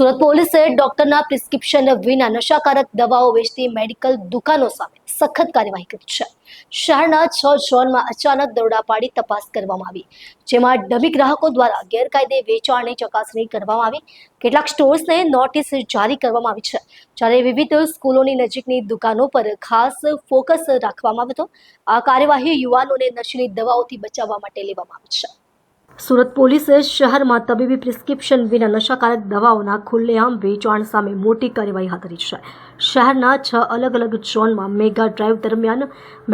સુરત પોલીસે ડોક્ટરના પ્રિસ્ક્રિપ્શન વિના નશાકારક દવાઓ વેચતી મેડિકલ દુકાનો સામે સખત કાર્યવાહી કરી છે. શહેરના છ ઝોનમાં અચાનક દરોડા પાડી તપાસ કરવામાં આવી, જેમાં ડમી ગ્રાહકો દ્વારા ગેરકાયદે વેચાણની ચકાસણી કરવામાં આવી. કેટલાક સ્ટોર્સને નોટિસ જારી કરવામાં આવી છે, જ્યારે વિવિધ સ્કૂલોની નજીકની દુકાનો પર ખાસ ફોકસ રાખવામાં આવ્યો હતો. આ કાર્યવાહી યુવાનોને નશીલી દવાઓથી બચાવવા માટે લેવામાં આવી છે. સુરત પોલીસે શહેરમાં તબીબી પ્રિસ્ક્રિપ્શન વિના નશાકારક દવાઓના ખુલ્લેઆમ વેચાણ સામે મોટી કાર્યવાહી હાથ ધરી છે. શહેરના છ અલગ અલગ ઝોનમાં મેગા ડ્રાઈવ દરમિયાન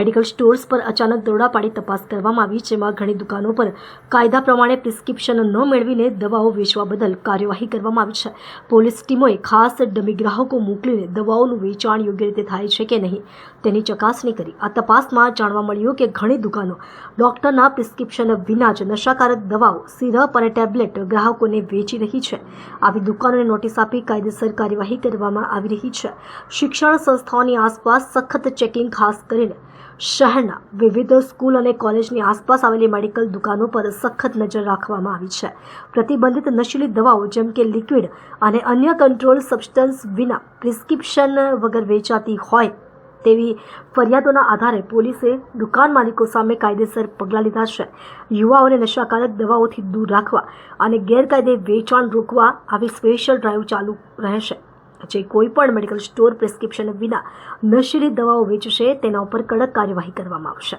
મેડિકલ સ્ટોર્સ પર અચાનક દોરડા પાડી તપાસ કરવામાં આવી, જેમાં ઘણી દુકાનો પર કાયદા પ્રમાણે પ્રિસ્ક્રિપ્શન ન મેળવીને દવાઓ વેચવા બદલ કાર્યવાહી કરવામાં આવી છે. પોલીસ ટીમોએ ખાસ ડમી ગ્રાહકો મોકલીને દવાઓનું વેચાણ યોગ્ય રીતે થાય છે કે નહીં તેની ચકાસણી કરી. આ તપાસમાં જાણવા મળ્યું કે ઘણી દુકાનો ડોક્ટરના પ્રિસ્ક્રિપ્શન વિના જ નશાકારક દવાઓ, સિરપ અને ટેબ્લેટ ગ્રાહકોને વેચી રહી છે. આવી દુકાનોને નોટિસ આપી કાયદેસર કાર્યવાહી કરવામાં આવી રહી છે. શિક્ષણ સંસ્થાઓની આસપાસ સખત ચેકિંગ ખાસ કરીને શહેરના વિવિધ સ્કૂલ અને કોલેજની આસપાસ આવેલી મેડિકલ દુકાનો પર સખત નજર રાખવામાં આવી છે. પ્રતિબંધિત નશીલી દવાઓ જેમ કે લિક્વિડ અને અન્ય કંટ્રોલ સબસ્ટન્સ વિના પ્રિસ્ક્રિપ્શન વગર વેચાતી હોય તેવી ફરિયાદોના આધારે પોલીસે દુકાન માલિકો સામે કાયદેસર પગલાં લીધા છે. યુવાઓને નશાકારક દવાઓથી દૂર રાખવા અને ગેરકાયદે વેચાણ રોકવા આવી સ્પેશિયલ ડ્રાઈવ ચાલુ રહેશે. જે કોઈ પણ મેડિકલ સ્ટોર પ્રિસ્ક્રિપ્શન વિના નશીલી દવાઓ વેચશે, તેના ઉપર કડક કાર્યવાહી કરવામાં આવશે.